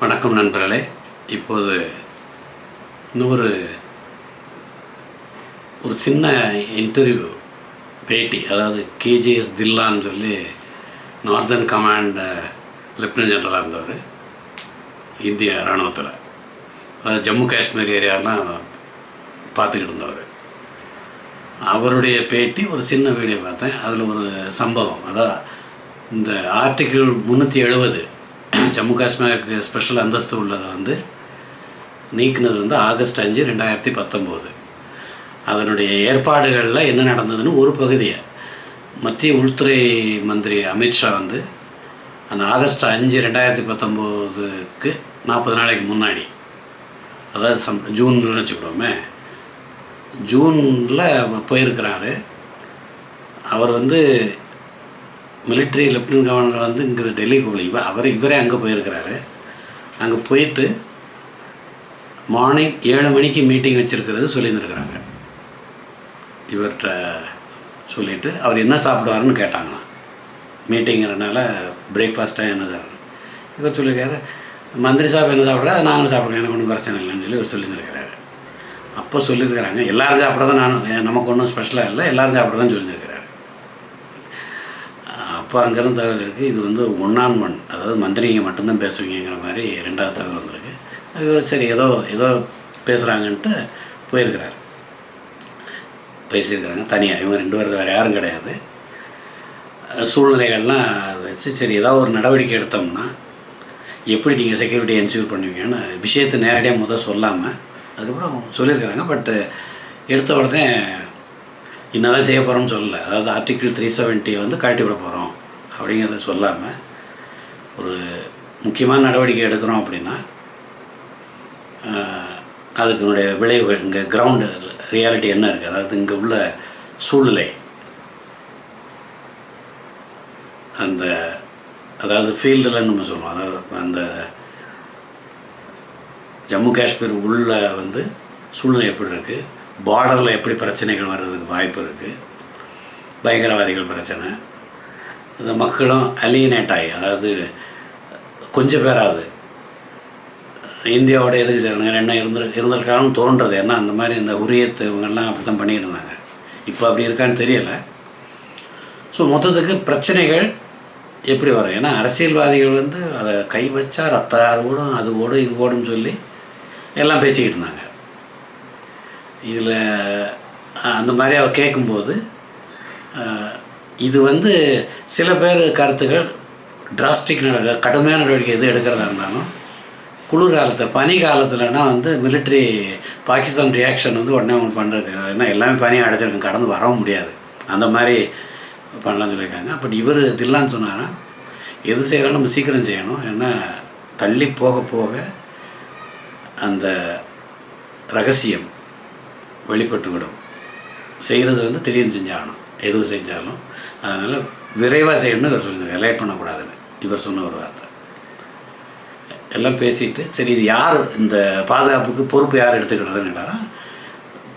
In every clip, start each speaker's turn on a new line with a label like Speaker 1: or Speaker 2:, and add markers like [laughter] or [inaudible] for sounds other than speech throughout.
Speaker 1: வணக்கம் நண்பர்களே. இப்போது இன்னொரு ஒரு சின்ன இன்டர்வியூ பேட்டி அதாவது கேஜிஎஸ் தில்லான்னு சொல்லி நார்தர்ன் கமாண்ட் லெப்டினன்ட் ஜெனரலாக இருந்தவர். இந்திய இராணுவத்தில். அதாவது ஜம்மு காஷ்மீர் ஏரியாலாம் பார்த்துக்கிட்டு இருந்தவர். அவருடைய பேட்டி ஒரு சின்ன வீடியோ பார்த்தேன். அதில் ஒரு சம்பவம். அதாவது இந்த ஆர்டிக்கிள் முந்நூற்றி எழுபது [coughs] ஜம்மு காஷ்மீருக்கு ஸ்பெஷல் அந்தஸ்து உள்ளதை வந்து நீக்கினது வந்து ஆகஸ்ட் அஞ்சு ரெண்டாயிரத்தி பத்தொம்போது. அதனுடைய ஏற்பாடுகளில் என்ன நடந்ததுன்னு ஒரு பகுதியை மத்திய உள்துறை மந்திரி அமித்ஷா வந்து அந்த ஆகஸ்ட் அஞ்சு ரெண்டாயிரத்தி பத்தொம்போதுக்கு நாற்பது நாளைக்கு முன்னாடி அதாவது சம் ஜூன்னு வச்சுக்கிடுவோமே ஜூனில் போயிருக்கிறாரு. அவர் வந்து மிலிட்ரி லெப்டினன்ட் கவர்னர் வந்து இங்கே டெல்லிக்கு போகல இவ அவர் இவரே அங்கே போயிருக்கிறாரு. அங்கே போயிட்டு மார்னிங் ஏழு மணிக்கு மீட்டிங் வச்சுருக்கிறது சொல்லியிருந்துருக்குறாங்க. இவர்கிட்ட சொல்லிவிட்டு அவர் என்ன சாப்பிடுவாருன்னு கேட்டாங்களாம். மீட்டிங்கிறனால பிரேக்ஃபாஸ்ட்டாக என்ன சார் இவர் சொல்லியிருக்காரு மந்திரி சாப் என்ன சாப்பிட்றா? அதை நாங்களும் சாப்பிடுறோம் எனக்கு ஒன்றும் பிரச்சனை இல்லைன்னு சொல்லி இவர் சொல்லியிருக்கிறாரு அப்போ சொல்லியிருக்கிறாங்க எல்லாரும் சாப்பிட்றதான் நானும் நமக்கு ஒன்றும் ஸ்பெஷலாக இல்லை எல்லாரும் சாப்பிட்றதான் சொல்லியிருக்காரு அப்போ அங்கேருந்து தகவல் இருக்குது இது வந்து ஒன் ஆன் ஒன் அதாவது மந்திரிங்க மட்டும்தான் பேசுவீங்கிற மாதிரி ரெண்டாவது தகவல் வந்திருக்கு. இவர் சரி ஏதோ ஏதோ பேசுகிறாங்கன்ட்டு போயிருக்கிறார். பேசியிருக்கிறாங்க. தனியாக இவங்க ரெண்டு பேர் வேறு யாரும் கிடையாது. சூழ்நிலைகள்லாம் வச்சு சரி ஏதாவது ஒரு நடவடிக்கை எடுத்தோம்னா எப்படி நீங்கள் செக்யூரிட்டி என்ஷூர் பண்ணுவீங்கன்னு விஷயத்தை நேரடியாக முதல் சொல்லாமல் அதுக்கப்புறம் சொல்லியிருக்கிறாங்க. பட்டு எடுத்த உடனே என்னதான் செய்ய போகிறோம்னு சொல்லலை. அதாவது ஆர்டிக்கிள் த்ரீ செவன்ட்டி வந்து கழட்டி விட போகிறோம் அப்படிங்கிறத சொல்லாமல் ஒரு முக்கியமான நடவடிக்கை எடுக்கிறோம் அப்படின்னா அதுக்குனுடைய விளைவுகள் இங்கே கிரவுண்டு ரியாலிட்டி என்ன இருக்குது அதாவது இங்கே உள்ள சூழ்நிலை. அந்த அதாவது ஃபீல்டில் நம்ம சொல்லுவோம் அதாவது அந்த ஜம்மு காஷ்மீர் உள்ள வந்து சூழ்நிலை எப்படி இருக்குது பார்டரில் எப்படி பிரச்சனைகள் வர்றதுக்கு வாய்ப்பு இருக்குது பயங்கரவாதிகள் பிரச்சனை. இந்த மக்களும் அலியனேட் ஆகி அதாவது கொஞ்சம் பேராது இந்தியாவோட எதுக்கு சேரணும் என்ன இருந்து இருந்திருக்காலும் தோன்றது ஏன்னா அந்த மாதிரி இந்த உரியத்து இவங்கெல்லாம் அப்படி தான் இருந்தாங்க. இப்போ அப்படி இருக்கான்னு தெரியலை. ஸோ மொத்தத்துக்கு பிரச்சனைகள் எப்படி வரும்? ஏன்னா அரசியல்வாதிகள் வந்து அதை கை வச்சா ரத்த அது ஓடும் அது ஓடும் இது ஓடும்னு சொல்லி எல்லாம் பேசிக்கிட்டு இருந்தாங்க. இதில் அந்த மாதிரி அவர் கேட்கும்போது இது வந்து சில பேர் கருத்துக்கள் டிராஸ்டிக் நட கடுமையான நடவடிக்கை எது எடுக்கிறதா இருந்தாலும் குளிர்காலத்தில் பனி காலத்தில்னா வந்து மிலிட்ரி பாகிஸ்தான் ரியாக்ஷன் வந்து உடனே அவங்க பண்ணுறது ஏன்னா எல்லாமே பனியாக அடைச்சிருக்கு கடந்து வரவும் முடியாது. அந்த மாதிரி பண்ணலாம்னு சொல்லியிருக்காங்க. பட் இவர் தில்லான்னு சொன்னாரா? எது செய்யறாலும் நம்ம சீக்கிரம் செய்யணும். ஏன்னா தள்ளி போக போக அந்த ரகசியம் வெளிப்பட்டு விடும் செய்கிறது வந்து திடீர்னு செஞ்சாகணும். எதுவும் செஞ்சாலும் அதனால் விரைவாக செய்யணும்னு இவர் சொல்லியிருக்காரு லேட் பண்ணக்கூடாதுன்னு இவர் சொன்ன ஒரு வார்த்தை. எல்லாம் பேசிட்டு சரி இது யார் இந்த பாதுகாப்புக்கு பொறுப்பு யார் எடுத்துக்கிறதுன்னு கேட்டாரா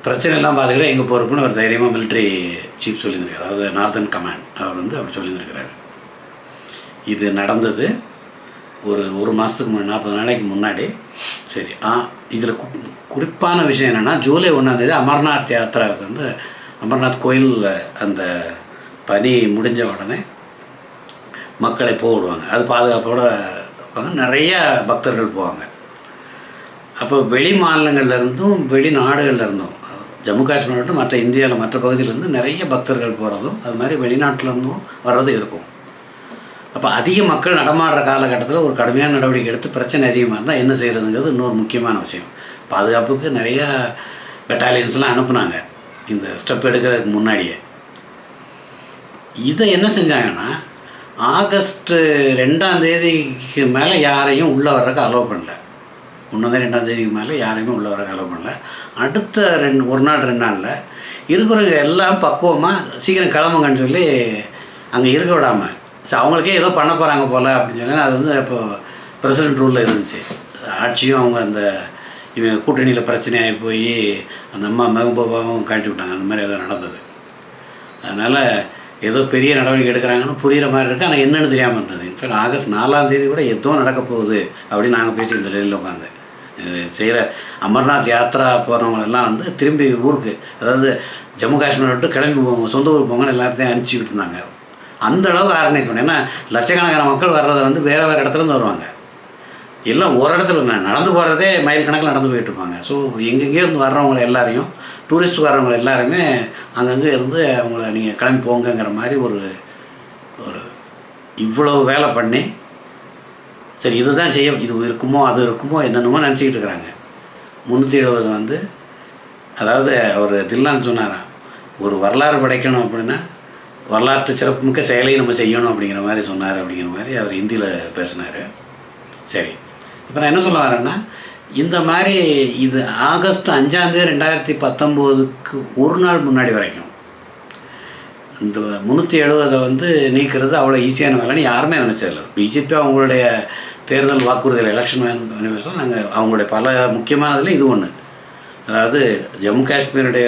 Speaker 1: பிரச்சனை எல்லாம் பார்த்துக்கிட்டா எங்கள் பொறுப்புன்னு ஒரு தைரியமாக மிலிட்ரி சீஃப் சொல்லியிருக்காரு அதாவது நார்தன் கமாண்ட் அவர் வந்து அப்படி சொல்லியிருக்கிறாரு இது நடந்தது ஒரு ஒரு மாதத்துக்கு முன்னாடி நாற்பது நாளைக்கு முன்னாடி. சரி ஆ இதில் குறிப்பான விஷயம் என்னென்னா ஜூலை ஒன்றாந்தேதி அமர்நாத் யாத்திராவுக்கு வந்து அமர்நாத் கோயிலில் அந்த பனி முடிஞ்ச உடனே மக்களை போடுவாங்க அது பாதுகாப்போடு இருப்பாங்க. நிறைய பக்தர்கள் போவாங்க. அப்போ வெளி மாநிலங்கள்லேருந்தும் இருந்தும் வெளிநாடுகள்ல இருந்தும் ஜம்மு காஷ்மீர் மட்டும் மற்ற இந்தியாவில் மற்ற பகுதியிலேருந்து நிறைய பக்தர்கள் போகிறதும் அது மாதிரி வெளிநாட்டிலேருந்தும் வர்றதும் இருக்கும். அப்போ அதிக மக்கள் நடமாடுற காலகட்டத்தில் ஒரு கடுமையான நடவடிக்கை எடுத்து பிரச்சனை அதிகமாக இருந்தால் என்ன செய்கிறதுங்கிறது இன்னொரு முக்கியமான விஷயம். பாதுகாப்புக்கு நிறையா பெட்டாலியன்ஸ்லாம் அனுப்புனாங்க. இந்த ஸ்டெப் எடுக்கிறதுக்கு முன்னாடியே. இதை என்ன செஞ்சாங்கன்னா ஆகஸ்ட்டு ரெண்டாம் தேதிக்கு மேலே யாரையும் உள்ளே வர்றதுக்கு அலோவ் பண்ணல. ஒன்றாந்தேதி ரெண்டாம் தேதிக்கு மேலே யாரையுமே உள்ளே வர்றதுக்கு அலோவ் பண்ணல. அடுத்த ரெண்டு ஒரு நாள் ரெண்டு நாளில் இருக்கிறவங்க எல்லாம் பக்குவமாக சீக்கிரம் கிளம்புங்கன்னு சொல்லி அங்கே இருக்க விடாமல் ஸோ அவங்களுக்கே ஏதோ பண்ண போகிறாங்க போல் அப்படின்னு சொல்லி அது வந்து இப்போ பிரசிடென்ட் ரூலில் இருந்துச்சு. ஆட்சியும் அவங்க அந்த இவன் கூட்டணியில் பிரச்சனையாகி போய் அந்த அம்மா மெகபாபாவும் கழட்டி விட்டாங்க. அந்த மாதிரி ஏதோ நடந்தது. அதனால் ஏதோ பெரிய நடவடிக்கை எடுக்கிறாங்கன்னு புரிகிற மாதிரி இருக்குது ஆனால் என்னென்னு தெரியாமல் இருந்தது. இன்ஃபேக்ட் ஆகஸ்ட் நாலாம் தேதி கூட எதோ நடக்க போகுது அப்படின்னு நாங்கள் பேசியிருந்தோம் டெல்லியில் உட்காந்து செய்கிற அமர்நாத் யாத்ரா போகிறவங்களெல்லாம் வந்து திரும்பி ஊருக்கு அதாவது ஜம்மு காஷ்மீர் விட்டு கிளம்பி போவாங்க சொந்த ஊருக்கு போங்கன்னு எல்லாத்தையும் அனுப்பிச்சி விட்டுருந்தாங்க அந்த அளவுக்கு ஆர்கனைஸ் பண்ணி ஏன்னா லட்சக்கணக்கான மக்கள் வர்றதை வந்து வேறு வேறு இடத்துலேருந்து வருவாங்க. எல்லாம் ஒரு இடத்துல நடந்து போகிறதே மைல் கணக்கில் நடந்து போயிட்டுருப்பாங்க. ஸோ எங்கெங்கே இருந்து வர்றவங்க எல்லாரையும் டூரிஸ்ட் வர்றவங்க எல்லாருமே அங்கங்கே இருந்து அவங்கள நீங்கள் கிளம்பி போங்கங்கிற மாதிரி ஒரு ஒரு இவ்வளோ வேலை பண்ணி சரி இதுதான் செய்ய இது இருக்குமோ அது இருக்குமோ என்னென்னமோ நினச்சிக்கிட்டு இருக்கிறாங்க. முந்நூற்றி எழுபது வந்து அதாவது அவர் தில்லான்னு சொன்னாராம் ஒரு வரலாறு படைக்கணும் அப்படின்னா வரலாற்று சிறப்புமிக்க செயலையும் நம்ம செய்யணும் அப்படிங்கிற மாதிரி சொன்னார் அப்படிங்கிற மாதிரி அவர் ஹிந்தியில் பேசினார். சரி இப்போ நான் என்ன சொல்ல வரேன்னா இந்த மாதிரி இது ஆகஸ்ட் அஞ்சாந்தேதி ரெண்டாயிரத்தி பத்தொம்போதுக்கு ஒரு நாள் முன்னாடி வரைக்கும் இந்த முந்நூற்றி எழுபதை வந்து நீக்கிறது அவ்வளோ ஈஸியான வேலைன்னு யாருமே நினச்சதில்ல பிஜேபி அவங்களுடைய தேர்தல் வாக்குறுதிகள் எலெக்ஷன் வேணும் நாங்கள் அவங்களுடைய பல முக்கியமானதில் இது ஒன்று அதாவது ஜம்மு காஷ்மீருடைய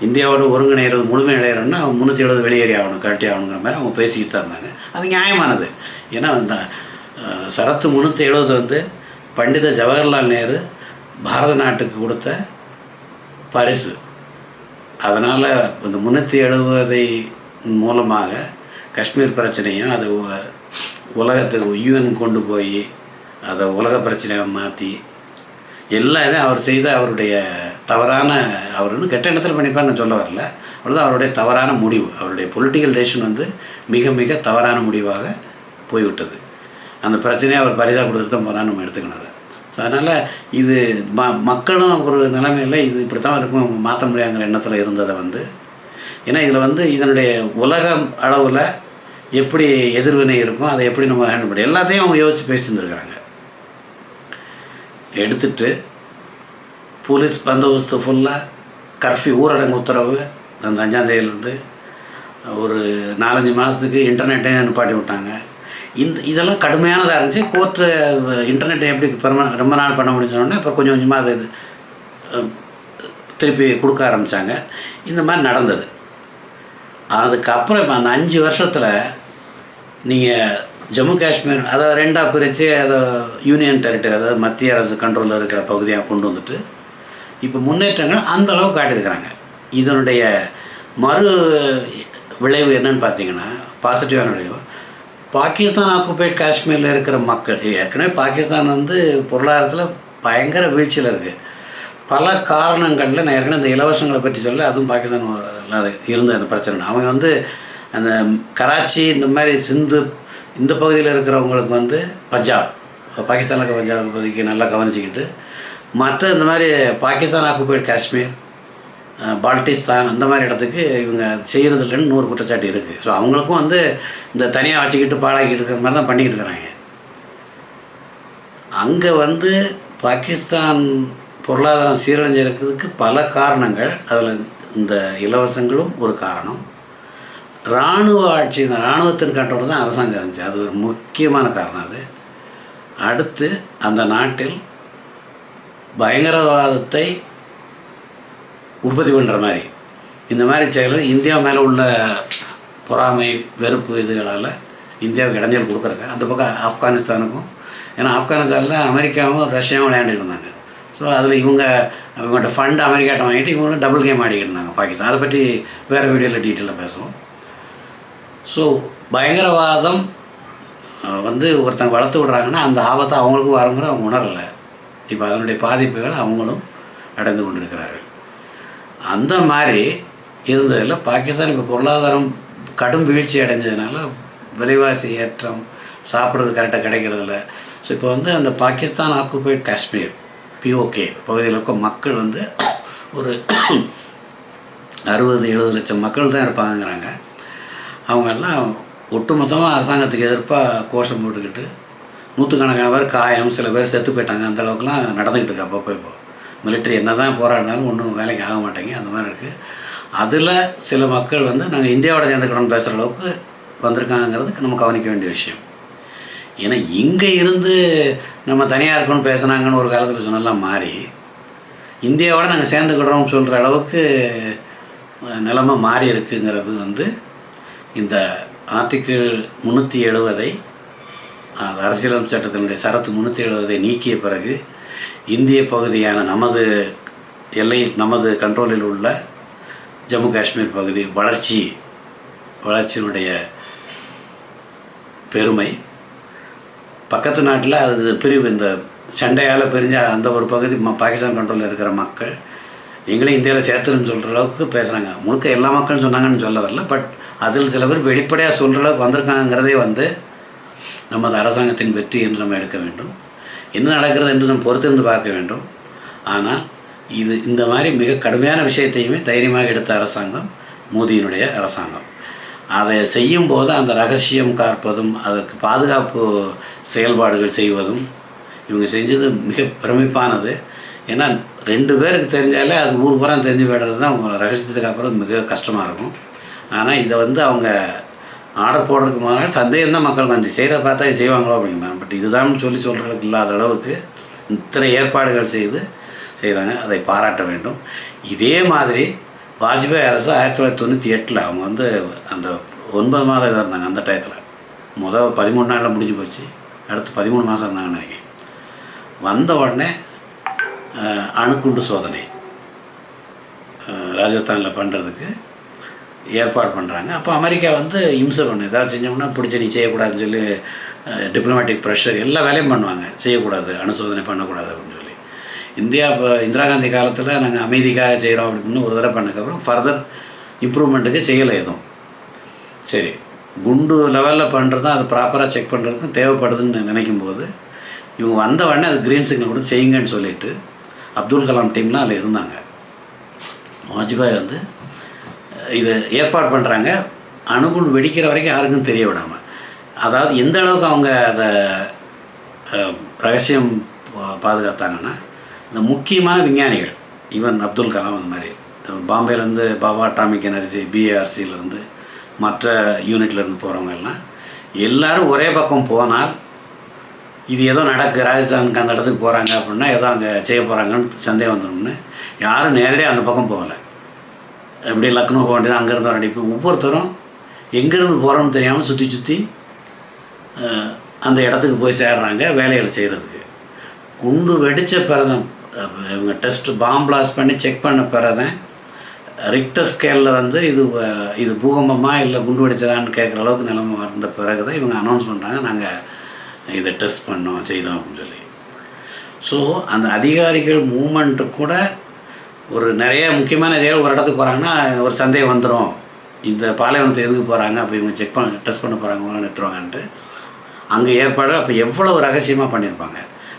Speaker 1: இந்தியாவோட ஒருங்கிணைகிறது முழுமையடைகிறோன்னா முந்நூற்றி எழுபது வெளியேறி ஆகணும் கட்டி ஆகணுங்கிற மாதிரி அவங்க பேசிக்கிட்டு தான் இருந்தாங்க. அது நியாயமானது. ஏன்னா அந்த சரத்து முந்நூற்றி எழுபது வந்து பண்டித ஜவஹர்லால் நேரு பாரத நாட்டுக்கு கொடுத்த பரிசு. அதனால் இந்த முந்நூற்றி எழுபதை மூலமாக காஷ்மீர் பிரச்சனையும் அதை உலகத்துக்கு யூஎன் கொண்டு போய் அதை உலக பிரச்சனையை மாற்றி எல்லா இதையும் அவர் செய்த அவருடைய தவறான அவர் இன்னும் கெட்ட இடத்துல பண்ணிப்பான்னு நான் சொல்ல வரல. அவ்வளோதான் அவருடைய தவறான முடிவு. அவருடைய பொலிட்டிக்கல் டெசிஷன் வந்து மிக மிக தவறான முடிவாக போய்விட்டது. அந்த பிரச்சனையை அவர் பரிசாக கொடுத்துட்டு தான் போகிறான்னு நம்ம எடுத்துக்கணும் அதை ஸோ அதனால் இது ம மக்களும் ஒரு நிலைமையில் இது இப்படி தான் இருக்கும் மாற்ற முடியாங்கிற எண்ணத்தில் இருந்ததை வந்து ஏன்னா இதில் வந்து இதனுடைய உலக அளவில் எப்படி எதிர்வினை இருக்கும் அதை எப்படி நம்ம ஹேண்டில் பண்ணி எல்லாத்தையும் அவங்க யோசித்து பேசியிருந்துருக்குறாங்க எடுத்துட்டு போலீஸ் பந்தோபஸ்து ஃபுல்லாக கர்ஃப்யூ ஊரடங்கு உத்தரவு அந்த அஞ்சாந்தேதியிலேருந்து ஒரு நாலஞ்சு மாதத்துக்கு இன்டர்நெட்டே நிப்பாட்டி விட்டாங்க. இந்த இதெல்லாம் கடுமையானதாக இருந்துச்சு. கோர்ட்டு இன்டர்நெட்டை எப்படி பெரும ரொம்ப நாள் பண்ண முடிஞ்சோடனே இப்போ கொஞ்சம் கொஞ்சமாக அது இது திருப்பி கொடுக்க ஆரம்பித்தாங்க இந்த மாதிரி நடந்தது. அதுக்கப்புறம் இப்போ அந்த அஞ்சு வருஷத்தில் நீங்கள் ஜம்மு காஷ்மீர் அதை ரெண்டாக பிரித்து அதை யூனியன் டெரிட்டரி அதாவது மத்திய அரசு கண்ட்ரோலில் இருக்கிற பகுதியாக கொண்டு வந்துட்டு இப்போ முன்னேற்றங்கள் அந்த அளவு காட்டியிருக்கிறாங்க. இதனுடைய மறு விளைவு என்னன்னு பார்த்தீங்கன்னா பாசிட்டிவான விளைவு பாகிஸ்தான் ஆக்குபைட் காஷ்மீரில் இருக்கிற மக்கள் ஏற்கனவே பாகிஸ்தான் வந்து பொருளாதாரத்தில் பயங்கர வீழ்ச்சியில் இருக்குது பல காரணங்களில் நான் ஏற்கனவே இந்த இலவசங்களை பற்றி சொல்ல அதுவும் பாகிஸ்தான் அது இருந்த அந்த பிரச்சனை அவங்க வந்து அந்த கராச்சி இந்த மாதிரி சிந்து இந்த பகுதியில் இருக்கிறவங்களுக்கு வந்து பஞ்சாப் பாகிஸ்தானில் இருக்க பஞ்சாப் பகுதிக்கு நல்லா கவனிச்சிக்கிட்டு மற்ற இந்த மாதிரி பாகிஸ்தான் ஆக்குபைட் காஷ்மீர் பால்டிஸ்தான் அந்த மாதிரி இடத்துக்கு இவங்க செய்கிறது இல்லைன்னு நூறு குற்றச்சாட்டு இருக்குது ஸோ அவங்களுக்கும் வந்து இந்த தனியாக வச்சுக்கிட்டு பாழாக்கிட்டு இருக்கிற மாதிரி தான் பண்ணிக்கிட்டு இருக்கிறாங்க. அங்கே வந்து பாகிஸ்தான் பொருளாதாரம் சீரழிஞ்சிருக்கிறதுக்கு பல காரணங்கள். அதில் இந்த இலவசங்களும் ஒரு காரணம். இராணுவ ஆட்சி இந்த இராணுவத்தின் கண்ட்ரோல் தான் அரசாங்கம் இருந்துச்சு. அது ஒரு முக்கியமான காரணம் அது. அடுத்து அந்த நாட்டில் பயங்கரவாதத்தை உற்பத்தி பண்ணுற மாதிரி இந்த மாதிரி செயலில் இந்தியா மேலே உள்ள பொறாமை வெறுப்பு இதுகளால் இந்தியாவுக்கு இடைஞ்சல் கொடுக்குறாங்க அந்த பக்கம் ஆப்கானிஸ்தானுக்கும் ஏன்னா ஆப்கானிஸ்தானில் அமெரிக்காவும் ரஷ்யாவும் விளையாண்டுட்டு இருந்தாங்க. ஸோ அதில் இவங்க இவங்கள்ட்ட ஃபண்ட் அமெரிக்காட்ட வாங்கிட்டு இவங்களும் டபுள் கேம் ஆடிக்கிட்டு இருந்தாங்க பாகிஸ்தான். அதை பற்றி வேறு வீடியோவில் டீட்டெயிலாக பேசுவோம். ஸோ பயங்கரவாதம் வந்து ஒருத்தங்க வளர்த்து விடுறாங்கன்னா அந்த ஆபத்தை அவங்களுக்கும் வரங்கிற அவங்க உணரலை. இப்போ அதனுடைய பாதிப்புகள் அவங்களும் அடைந்து கொண்டிருக்கிறார்கள். அந்த மாதிரி இருந்ததில் பாகிஸ்தான் இப்போ பொருளாதாரம் கடும் வீழ்ச்சி அடைஞ்சதுனால விலைவாசி ஏற்றம் சாப்பிட்றது கரெக்டாக கிடைக்கிறதில்ல. ஸோ இப்போ வந்து அந்த பாகிஸ்தான் ஆக்குபைட் காஷ்மீர் பிஓகே பகுதியில் இருக்க மக்கள் வந்து ஒரு அறுபது எழுபது லட்சம் மக்கள் தான் இருப்பாங்கங்கிறாங்க. அவங்கெல்லாம் ஒட்டுமொத்தமாக அரசாங்கத்துக்கு எதிர்ப்பாக கோஷம் போட்டுக்கிட்டு நூற்றுக்கணக்கான பேர் காயம் சில பேர் செத்து போயிட்டாங்க. அந்தளவுக்குலாம் நடந்துக்கிட்டு இருக்கு அப்பப்போ இப்போ. மிலிட்ரி என்ன தான் போராடினாலும் ஒன்றும் வேலைக்கு ஆக மாட்டேங்க அந்த மாதிரி இருக்குது அதில் சில மக்கள் வந்து நாங்கள் இந்தியாவோட சேர்ந்துக்கணும்னு பேசுகிற அளவுக்கு வந்திருக்காங்கிறதுக்கு நம்ம கவனிக்க வேண்டிய விஷயம். ஏன்னா இங்கே இருந்து நம்ம தனியாக இருக்கணும்னு பேசுனாங்கன்னு ஒரு காலத்தில் சொன்னெல்லாம் மாறி இந்தியாவோட நாங்கள் சேர்ந்துக்கிடுறோம்னு சொல்கிற அளவுக்கு நிலமை நிலைமை மாறி இருக்குங்கிறது வந்து இந்த ஆர்டிக்கிள் முந்நூற்றி எழுபதை அரசியலமைப்பு சட்டத்தினுடைய சரத்து முந்நூற்றி எழுபதை நீக்கிய பிறகு இந்திய பகுதியான நமது எல்லை நமது கண்ட்ரோலில் உள்ள ஜம்மு காஷ்மீர் பகுதி வளர்ச்சி வளர்ச்சியினுடைய பெருமை. பக்கத்து நாட்டில் அது பிரிவு இந்த சண்டையால் பிரிஞ்ச அந்த ஒரு பகுதி ம பாகிஸ்தான் கண்ட்ரோலில் இருக்கிற மக்கள் எங்களையும் இந்தியாவில் சேர்த்துன்னு சொல்கிற அளவுக்கு பேசுகிறாங்க முழுக்க எல்லா மக்களும் சொன்னாங்கன்னு சொல்ல வரல. பட் அதில் சில பேர் வெளிப்படையாக சொல்கிற அளவுக்கு வந்திருக்காங்கிறதே வந்து நமது அரசாங்கத்தின் வெற்றி என்று நம்ம எடுக்க வேண்டும். என்ன நடக்கிறது என்று நம்ம பொறுத்திருந்து பார்க்க வேண்டும். ஆனால் இது இந்த மாதிரி மிக கடுமையான விஷயத்தையுமே தைரியமாக எடுத்த அரசாங்கம் மோதியினுடைய அரசாங்கம். அதை செய்யும்போது அந்த ரகசியம் காப்பதும் அதற்கு பாதுகாப்பு செயல்பாடுகள் செய்வதும் இவங்க செஞ்சது மிக பிரமிப்பானது. ஏன்னா ரெண்டு பேருக்கு தெரிஞ்சாலே அது ஊர் பூரா தெரிஞ்சு விடுறது தான் அவங்க ரகசியத்துக்கு அப்புறம் மிக கஷ்டமாக இருக்கும். ஆனால் இதை வந்து அவங்க ஆர்டர் போடுறதுக்கு முதல்ல சந்தேகம் தான் மக்களுக்கு வந்து செய்கிற பார்த்தா இது செய்வாங்களோ அப்படிங்க பட் இதுதான் சொல்லி சொல்கிறதுக்கு இல்லாத அளவுக்கு இத்தனை ஏற்பாடுகள் செய்து செய்தாங்க. அதை பாராட்ட வேண்டும். இதே மாதிரி வாஜ்பாய் அரசு ஆயிரத்தி தொள்ளாயிரத்தி தொண்ணூற்றி எட்டில் அவங்க வந்து அந்த ஒன்பது மாதம் இதாக இருந்தாங்க அந்த டயத்தில். முதல் பதிமூணு நாளில் முடிஞ்சு போச்சு. அடுத்து பதிமூணு மாதம் இருந்தாங்கன்னு நினைக்கிறேன். வந்த உடனே அணுக்குண்டு சோதனை ராஜஸ்தானில் பண்ணுறதுக்கு ஏற்பாடு பண்ணுறாங்க அப்போ அமெரிக்கா வந்து இம்சை பண்ணு. ஏதாவது செஞ்சோம்னா பிடிச்ச நீ செய்யக்கூடாதுன்னு சொல்லி டிப்ளமேட்டிக் ப்ரெஷர் எல்லா வேலையும் பண்ணுவாங்க. செய்யக்கூடாது அனுசோதனை பண்ணக்கூடாது அப்படின்னு சொல்லி. இந்தியா இப்போ இந்திரா காந்தி காலத்தில் நாங்கள் அமைதிக்காக செய்கிறோம் அப்படின்னு ஒரு தடவை பண்ணக்கப்புறம் ஃபர்தர் இம்ப்ரூவ்மெண்ட்டுக்கு செய்யலை எதுவும். சரி. குண்டு லெவலில் பண்ணுறதும் அது ப்ராப்பராக செக் பண்ணுறதுக்கும் தேவைப்படுதுன்னு நினைக்கும் போது இவங்க வந்த உடனே அது க்ரீன் சிக்னல் கூட செய்யுங்கன்னு சொல்லிட்டு அப்துல் கலாம் டீம்லாம் அதில் இருந்தாங்க. வாஜ்பாய் வந்து இது ஏற்பாடு பண்ணுறாங்க அணுகுண்டு வெடிக்கிற வரைக்கும் யாருக்கும் தெரிய விடாமல் அதாவது எந்த அளவுக்கு அவங்க அதை ரகசியம் பா- பாதுகாத்தாங்கன்னா இந்த முக்கியமான விஞ்ஞானிகள் ஈவன் அப்துல் கலாம் அந்த மாதிரி பாம்பேலேருந்து பாபா அட்டாமிக் எனர்ஜி பிஏஆர்சியிலேருந்து மற்ற யூனிட்லேருந்து போகிறவங்க எல்லாம் எல்லோரும் ஒரே பக்கம் போனால் இது ஏதோ நடக்கு ராஜஸ்தானுக்கு அந்த இடத்துக்கு போகிறாங்க அப்படின்னா ஏதோ அங்கே செய்ய போகிறாங்கன்னு சந்தேகம் வந்துடும்னு யாரும் நேரடியாக அந்த பக்கம் போகலை. எப்படி லக்னோ போக வேண்டியது அங்கேருந்து வர இப்போ ஒவ்வொருத்தரும் எங்கேருந்து போகிறோம்னு தெரியாமல் சுற்றி சுற்றி அந்த இடத்துக்கு போய் சேர்றாங்க வேலைகளை செய்கிறதுக்கு குண்டு வெடித்த பிறதான் இவங்க டெஸ்ட் பாம் பிளாஸ்ட் பண்ணி செக் பண்ண பிறதான் ரிக்டர் ஸ்கேலில் வந்து இது இது பூகம்பமா இல்லை குண்டு வெடிச்சதான்னு கேட்குற அளவுக்கு நிலைமை வந்த பிறகு தான் இவங்க அனௌன்ஸ் பண்ணுறாங்க நாங்கள் இதை டெஸ்ட் பண்ணோம் செய்தோம் அப்படின்னு சொல்லி. ஸோ அந்த அதிகாரிகள் மூமெண்ட்டு கூட ஒரு நிறைய முக்கியமான இதே ஒரு இடத்துக்கு போகிறாங்கன்னா ஒரு சந்தேகம் வந்துடும் இந்த பாலைவனத்தை எதுக்கு போகிறாங்க அப்போ இவங்க செக் பண்ண டெஸ்ட் பண்ண போகிறாங்க நிறுத்துவாங்கன்ட்டு அங்கே ஏற்பாடு அப்போ எவ்வளவு ரகசியமாக பண்ணியிருப்பாங்க?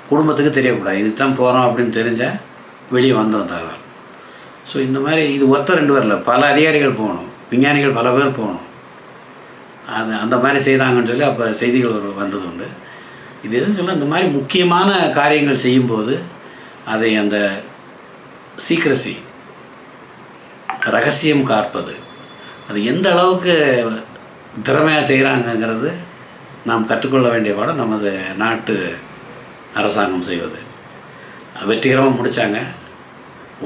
Speaker 1: குடும்பத்துக்கு தெரியக்கூடாது. இது தான் போகிறோம் அப்படின்னு தெரிஞ்சால் வெளியே வந்தோம் தகவல். ஸோ இந்த மாதிரி இது ஒருத்தர் ரெண்டு பேரில் பல அதிகாரிகள் போகணும். விஞ்ஞானிகள் பல பேர் போகணும். அது அந்த மாதிரி செய்தாங்கன்னு சொல்லி அப்போ செய்திகள் ஒரு வந்தது உண்டு. இது எதுன்னு சொல்ல இந்த மாதிரி முக்கியமான காரியங்கள் செய்யும்போது அதை அந்த சீக்ரசி ரகசியம் காற்பது அது எந்த அளவுக்கு திறமையாக செய்கிறாங்கங்கிறது நாம் கற்றுக்கொள்ள வேண்டிய பாடம் நமது நாட்டு அரசாங்கம் செய்வது. வெற்றிகரமாக முடித்தாங்க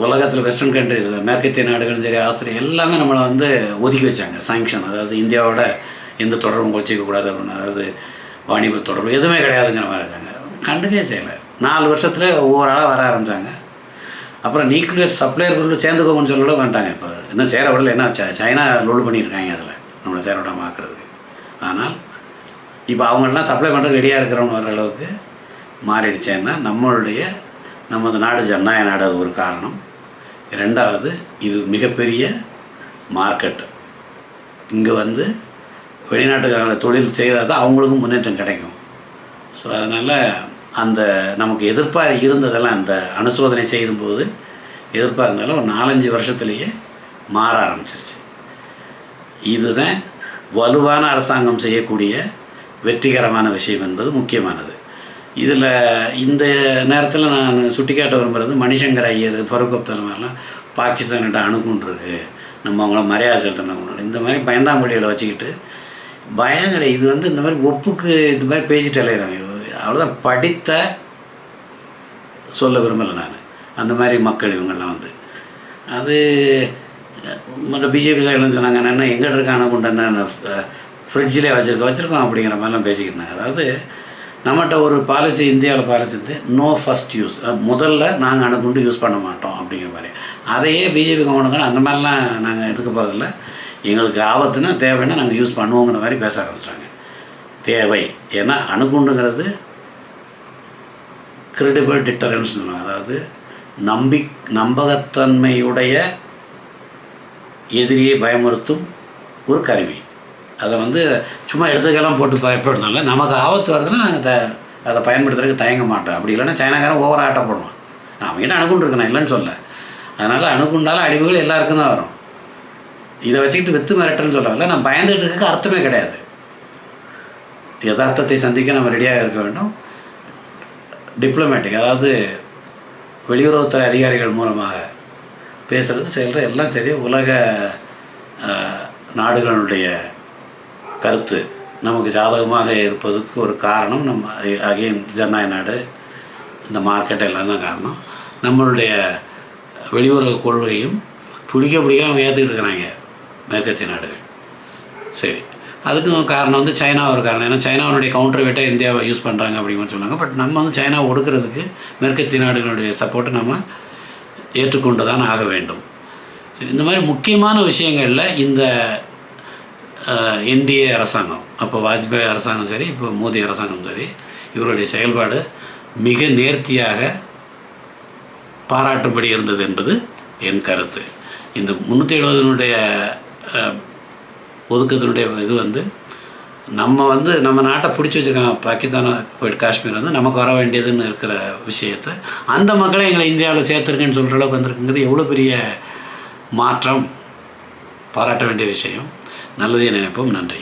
Speaker 1: உலகத்தில் வெஸ்டர்ன் கண்ட்ரிஸ் மேற்கத்திய நாடுகளும் சரி ஆஸ்திரேலியா எல்லாமே நம்மளை வந்து ஒதுக்கி வச்சாங்க. சாங்ஷன் அதாவது இந்தியாவோட எந்த தொடர்பும் வச்சுக்கக்கூடாது அப்படின்னு அதாவது வாணிப தொடர்பு எதுவுமே கிடையாதுங்கிற மாதிரி இருக்காங்க கண்டுக்கே செய்யலை. நாலு வருஷத்தில் ஒவ்வொரு ஆளாக வர ஆரம்பித்தாங்க அப்புறம் நியூக்ளியர் சப்ளையர்களும் சேர்ந்துக்கோங்கன்னு சொல்லலாம் வேண்டாங்க இப்போ இன்னும் சேர விடல என்ன ச- சைனா லோடு பண்ணியிருக்காங்க அதில் நம்மளை சேர விடாமல் ஆக்குறதுக்கு. ஆனால் இப்போ அவங்கெல்லாம் சப்ளை பண்ணுறது ரெடியாக இருக்கிறவங்க வர அளவுக்கு மாறிடுச்சேன்னா நம்மளுடைய நமது நாடு ஜனநாயக நாடு அது ஒரு காரணம். ரெண்டாவது இது மிகப்பெரிய மார்க்கெட் இங்கே வந்து வெளிநாட்டுக்காரங்களை தொழில் செய்தால் தான் அவங்களுக்கும் முன்னேற்றம் கிடைக்கும். ஸோ அதனால் அந்த நமக்கு எதிர்ப்பாக இருந்ததெல்லாம் அந்த அனுசோதனை செய்யும்போது எதிர்ப்பாக இருந்தாலும் ஒரு நாலஞ்சு வருஷத்துலேயே மாற ஆரம்பிச்சிருச்சு. இதுதான் வலுவான அரசாங்கம் செய்யக்கூடிய வெற்றிகரமான விஷயம் என்பது முக்கியமானது. இதில் இந்த நேரத்தில் நான் சுட்டிக்காட்ட விரும்புகிறது மணிசங்கர் ஐயர் ஃபருக் அப்தல் மாதிரிலாம் பாகிஸ்தான்கிட்ட அணுகுன்றிருக்கு நம்ம அவங்கள மரியாதை செலுத்தணும் இந்த மாதிரி பயந்தாங்குழிகளை வச்சுக்கிட்டு பயம் கிடையாது இது வந்து இந்த மாதிரி ஒப்புக்கு இந்த மாதிரி பேசிட்டு அலையிறாங்க அவ்வளோதான் படித்த சொல்ல விரும்பலை நான். அந்த மாதிரி மக்கள் இவங்கெல்லாம் வந்து. அது மற்ற பிஜேபி சைடில் சொன்னாங்க என்ன எங்கிட்ட இருக்க அணுகுண்டு என்ன ஃப்ரிட்ஜிலே வச்சுருக்கோம் வச்சுருக்கோம் அப்படிங்கிற மாதிரிலாம் பேசிக்கிட்டாங்க அதாவது நம்மகிட்ட ஒரு பாலிசி இந்தியாவில் பாலிசி வந்து நோ ஃபஸ்ட் யூஸ் முதல்ல நாங்கள் அணுகுண்டு யூஸ் பண்ண மாட்டோம் அப்படிங்கிற மாதிரி. அதையே பிஜேபி கவர்மெண்ட் அந்த மாதிரிலாம் நாங்கள் எடுக்க போகிறதில்ல எங்களுக்கு ஆபத்துனா தேவைன்னா நாங்கள் யூஸ் பண்ணுவோங்கிற மாதிரி பேச ஆரம்பிச்சிட்டாங்க. தேவை. ஏன்னா அணுகுண்டுங்கிறது கிரெடிபிள் டிட்டரன்ஸ் அதாவது நம்பி நம்பகத்தன்மையுடைய எதிரியை பயமுறுத்தும் ஒரு கருவி. அதை வந்து சும்மா எடுத்துக்கெல்லாம் போட்டு பயப்படுறதுனால நமக்கு ஆபத்து வருதுன்னா நாங்கள் த அதை பயன்படுத்துறதுக்கு தயங்க மாட்டோம் அப்படி இல்லைன்னா சைனாக்காரன் ஓவர் ஆட்டப்படுவான் அவங்ககிட்ட அணுகுண்டு இருக்கு நான் இல்லைன்னு சொல்ல அதனால் அணுகுண்டால அழிவுகள் எல்லாருக்கும் தான் வரும். இதை வச்சுக்கிட்டு வித்து மிரட்டல்னு சொல்லவில்லை நான் பயந்துகிட்டு இருக்க அர்த்தமே கிடையாது. யதார்த்தத்தை சந்திக்க நம்ம ரெடியாக இருக்க வேண்டும். டிப்ளமேட்டிக் அதாவது வெளியுறவுத்துறை அதிகாரிகள் மூலமாக பேசுகிறது செய்கிற எல்லாம் சரி உலக நாடுகளுடைய கருத்து. நமக்கு சாதகமாக இருப்பதுக்கு ஒரு காரணம் நம்ம அகைன் ஜனநாயக நாடு இந்த மார்க்கெட் எல்லாம் தான் காரணம். நம்மளுடைய வெளியுறவு கொள்கையும் பிடிக்க பிடிக்க அவங்க ஏற்றுக்கிட்டு இருக்கிறாங்க மேற்கத்திய நாடுகள். சரி. அதுக்கும் காரணம் வந்து சைனா ஒரு காரணம். ஏன்னா சைனாவுடைய கவுண்டர் வெயிட்டை இந்தியாவை யூஸ் பண்ணுறாங்க அப்படிங்கிற சொன்னாங்க. பட் நம்ம வந்து சைனா ஒடுக்கிறதுக்கு மேற்கத்திய நாடுகளுடைய சப்போர்ட்டை நம்ம ஏற்றுக்கொண்டு தான் ஆக வேண்டும். சரி இந்த மாதிரி முக்கியமான விஷயங்களில் இந்த என்டிஏ அரசாங்கம் அப்போ வாஜ்பாய் அரசாங்கம் சரி இப்போ மோடி அரசாங்கம் சரி இவருடைய செயல்பாடு மிக நேர்த்தியாக பாராட்டும்படி இருந்தது என்பது என் கருத்து. இந்த முந்நூற்றி எழுபதுனுடைய ஒதுக்கத்தினுடைய இது வந்து நம்ம வந்து நம்ம நாட்டை பிடிச்சி வச்சுருக்காங்க. பாகிஸ்தான் போய்ட்டு காஷ்மீர் வந்து நமக்கு வர வேண்டியதுன்னு இருக்கிற விஷயத்தை அந்த மக்களை எங்களை இந்தியாவில் சேர்த்துருக்குன்னு சொல்கிற அளவுக்கு வந்திருக்குங்கிறது எவ்வளோ பெரிய மாற்றம் பாராட்ட வேண்டிய விஷயம். நல்லதே நினைப்போம். நன்றி.